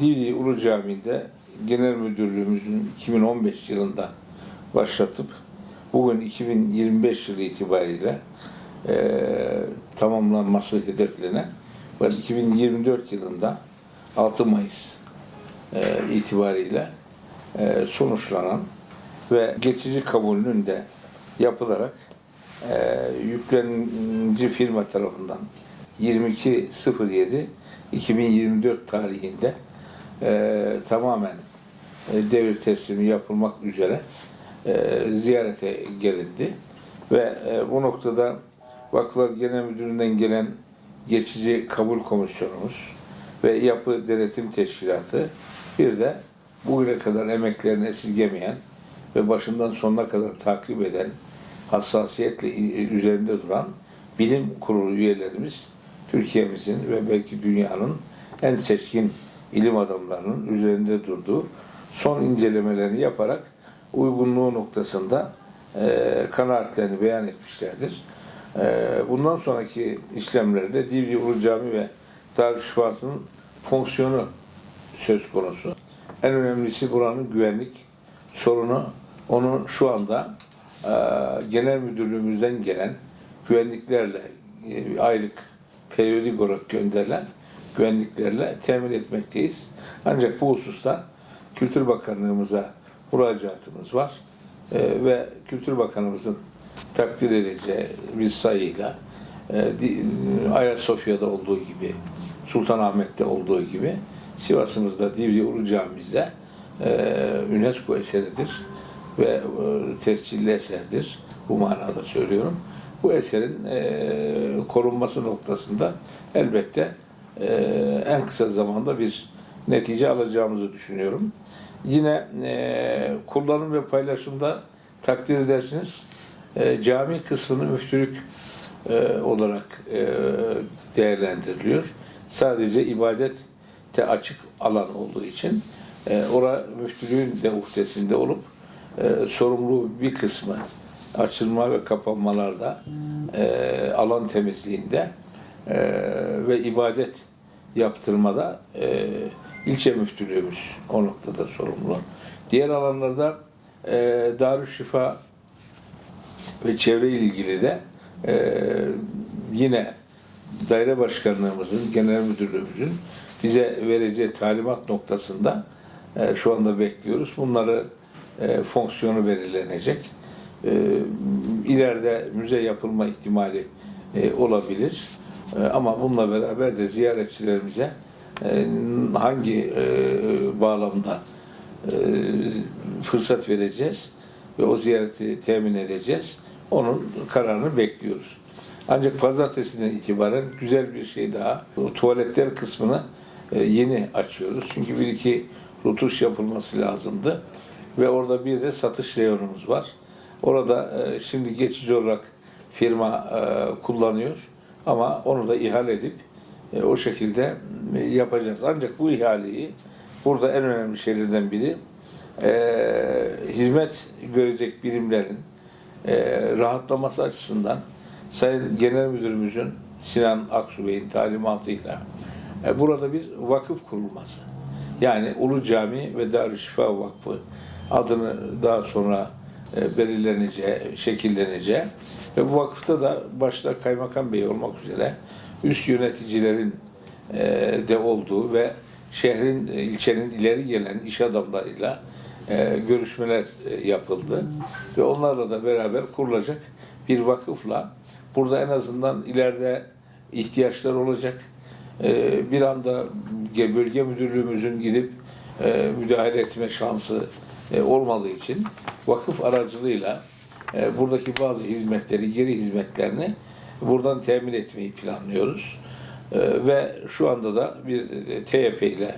Divriği Ulu Camii'nde Genel Müdürlüğümüzün 2015 yılında başlatıp bugün 2025 yılı itibariyle eee, tamamlanması hedeflenen ve 2024 yılında 6 Mayıs eee, itibariyle eee, sonuçlanan ve geçici kabulünün de yapılarak eee yüklenici firma tarafından 22.07.2024 tarihinde eee, tamamen e, devir teslimi yapılmak üzere e, ziyarete gelindi. Ve e, bu noktada Vakıflar Genel Müdürlüğü'nden gelen geçici kabul komisyonumuz ve yapı denetim teşkilatı bir de bugüne kadar emeklerini esirgemeyen ve başından sonuna kadar takip eden hassasiyetle üzerinde duran bilim kurulu üyelerimiz Türkiye'mizin ve belki dünyanın en seçkin ilim adamlarının üzerinde durduğu son incelemelerini yaparak uygunluğu noktasında e, kanaatlerini beyan etmişlerdir. E, bundan sonraki işlemlerde Divri Ulu Cami ve Darüşşifası'nın fonksiyonu söz konusu. En önemlisi buranın güvenlik sorunu. Onu şu anda e, genel müdürlüğümüzden gelen güvenliklerle e, aylık periyodik olarak gönderilen güvenliklerle temin etmekteyiz. Ancak bu hususta Kültür Bakanlığımıza müracaatımız var E, ve Kültür Bakanımızın takdir edeceği bir sayıyla e, Ayasofya'da olduğu gibi Sultanahmet'te olduğu gibi Sivas'ımızda Divri Ulu Camimizde e, UNESCO eseridir ve e, tescilli eserdir. Bu manada söylüyorum. Bu eserin e, korunması noktasında elbette e, en kısa zamanda bir netice alacağımızı düşünüyorum. Yine e, kullanım ve paylaşımda takdir edersiniz e, cami kısmını müftülük e, olarak e, değerlendiriliyor. Sadece ibadete açık alan olduğu için e, ora müftülüğün de uhdesinde olup e, sorumlu bir kısmı açılma ve kapanmalarda alan temizliğinde ve ibadet yaptırmada e, ilçe müftülüğümüz o noktada sorumlu. Diğer alanlarda e, Darüşşifa ve çevre ilgili de e, yine daire başkanlığımızın, genel müdürlüğümüzün bize vereceği talimat noktasında e, şu anda bekliyoruz. Bunları e, fonksiyonu belirlenecek. E, ileride müze yapılma ihtimali e, olabilir. E, ama bununla beraber de ziyaretçilerimize e, hangi e, bağlamda e, fırsat vereceğiz ve o ziyareti temin edeceğiz. Onun kararını bekliyoruz. Ancak pazartesinden itibaren güzel bir şey daha. Tuvaletler kısmını yeni açıyoruz. Çünkü bir iki rutuş yapılması lazımdı. Ve orada bir de satış reyonumuz var. Orada şimdi geçici olarak firma kullanıyor. Ama onu da ihale edip e, o şekilde e, yapacağız. Ancak bu ihaleyi burada en önemli şeylerden biri e, hizmet görecek birimlerin e, rahatlaması açısından Sayın Genel Müdürümüzün Sinan Aksu Bey'in talimatıyla e, burada bir vakıf kurulması. Yani Ulu Cami ve Darüşşifa Vakfı adını daha sonra e, belirleneceği, şekilleneceği ve bu vakıfta da başta Kaymakam Bey olmak üzere üst yöneticilerin e, de olduğu ve şehrin, e, ilçenin ileri gelen iş adamlarıyla e, görüşmeler e, yapıldı. Ve onlarla da beraber kurulacak bir vakıfla burada en azından ileride ihtiyaçlar olacak. E, bir anda ge- bölge müdürlüğümüzün gidip e, müdahale etme şansı e, olmadığı için vakıf aracılığıyla e, buradaki bazı hizmetleri, geri hizmetlerini buradan temin etmeyi planlıyoruz. E, ve şu anda da bir e, TYP ile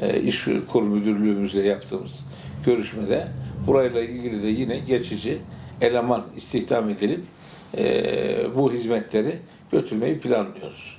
e, iş kur müdürlüğümüzle yaptığımız görüşmede burayla ilgili de yine geçici eleman istihdam edilip bu hizmetleri götürmeyi planlıyoruz.